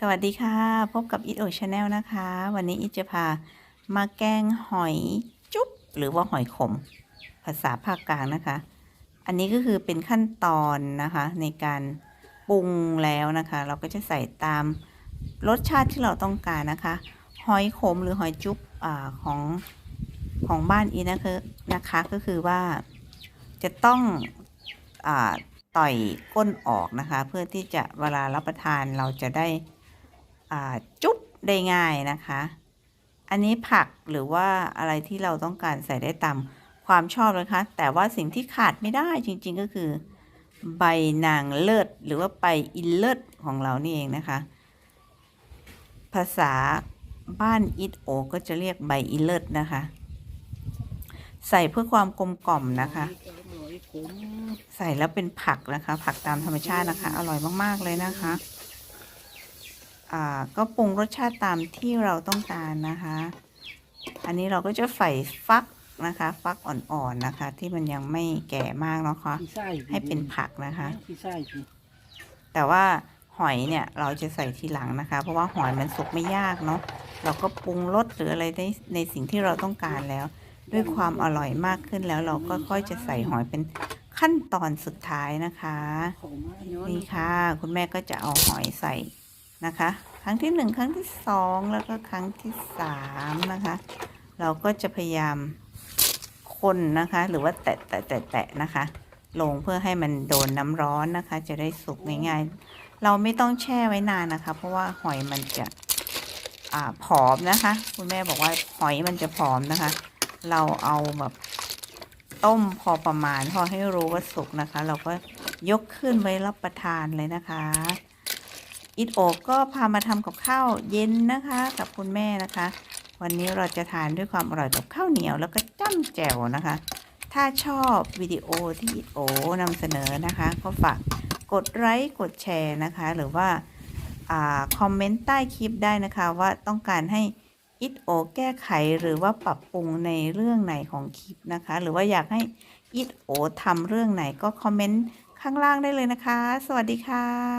สวัสดีค่ะ พบกับอีทโอชาแนลนะคะ วันนี้อีทจะพามาแกงหอยจุ๊บหรือว่าหอยขม ภาษาภาคกลางนะคะ อันนี้ก็คือเป็นขั้นตอนนะคะ ในการปรุงแล้วนะคะ เราก็จะใส่ตามรสชาติที่เราต้องการนะคะ หอยขมหรือหอยจุ๊บอของของบ้านอีทนะคะนะคะก็คือว่าจะต้องอต่อยก้นออกนะคะ เพื่อที่จะเวลารับประทานเราจะได้ จุ๊บได้ง่ายนะคะ อันนี้ผักหรือว่าอะไรที่เราต้องการใส่ได้ตามความชอบนะคะ แต่ว่าสิ่งที่ขาดไม่ได้จริงๆก็คือ ใบนางเลิศหรือว่าใบอินเลิศของเรานี่เองนะคะ ภาษาบ้านอิดโอ ก็จะเรียกใบอินเลิศนะคะ ใส่เพื่อความกลมกล่อมนะคะ ใส่แล้วเป็นผักนะคะ ผักตามธรรมชาตินะคะ อร่อยมากๆเลยนะคะ ก็ปรุงรสชาติตามที่เราต้องการนะคะ อันนี้เราก็จะใส่ฟักนะคะ ฟักอ่อนๆนะคะ ที่มันยังไม่แก่มากเนาะคะขี้ไส้ให้เป็นผักนะคะขี้ไส้สิแต่ว่าหอยเนี่ยเราจะใส่ทีหลังนะคะ เพราะว่าหอยมันสุกไม่ยากเนาะเราก็ปรุงรสหรืออะไรในในสิ่งที่เราต้องการแล้ว ด้วยความอร่อยมากขึ้นแล้วเราก็ค่อยจะใส่หอยเป็นขั้นตอนสุดท้ายนะคะขมมาย้อนนี่ค่ะ คุณแม่ก็จะเอาหอยใส่ นะคะ ครั้งที่หนึ่งครั้งที่สองแล้วก็ครั้งที่สามนะคะ เราก็จะพยายามคนนะคะ หรือว่าแตะแตะแตะแตะนะคะ ลงเพื่อให้มันโดนน้ำร้อนนะคะ จะได้สุกง่ายๆ เราไม่ต้องแช่ไว้นานนะคะ เพราะว่าหอยมันจะอผอมนะคะ คุณแม่บอกว่าหอยมันจะผอมนะคะ เราเอาแบบต้มพอประมาณพอให้รู้ว่าสุกนะคะ เราก็ยกขึ้นไว้รับประทานเลยนะคะ อิดโอกก็พามาทำกับข้าวเย็นนะคะ กับคุณแม่นะคะ วันนี้เราจะทานด้วยความอร่อยกับข้าวเหนียวแล้วก็จ้ำแจ่วนะคะ ถ้าชอบวิดีโอที่อิดโอนำเสนอนะคะ ก็ฝากกดไลค์กดแชร์นะคะ หรือว่าอาคอมเมนต์ใต้คลิปได้นะคะว่าต้องการให้อิดโอแก้ไขหรือว่าปรับปรุงในเรื่องไหนของคลิปนะคะ หรือว่าอยากให้อิดโอทำเรื่องไหนก็คอมเมนต์ข้างล่างได้เลยนะคะ สวัสดีค่ะ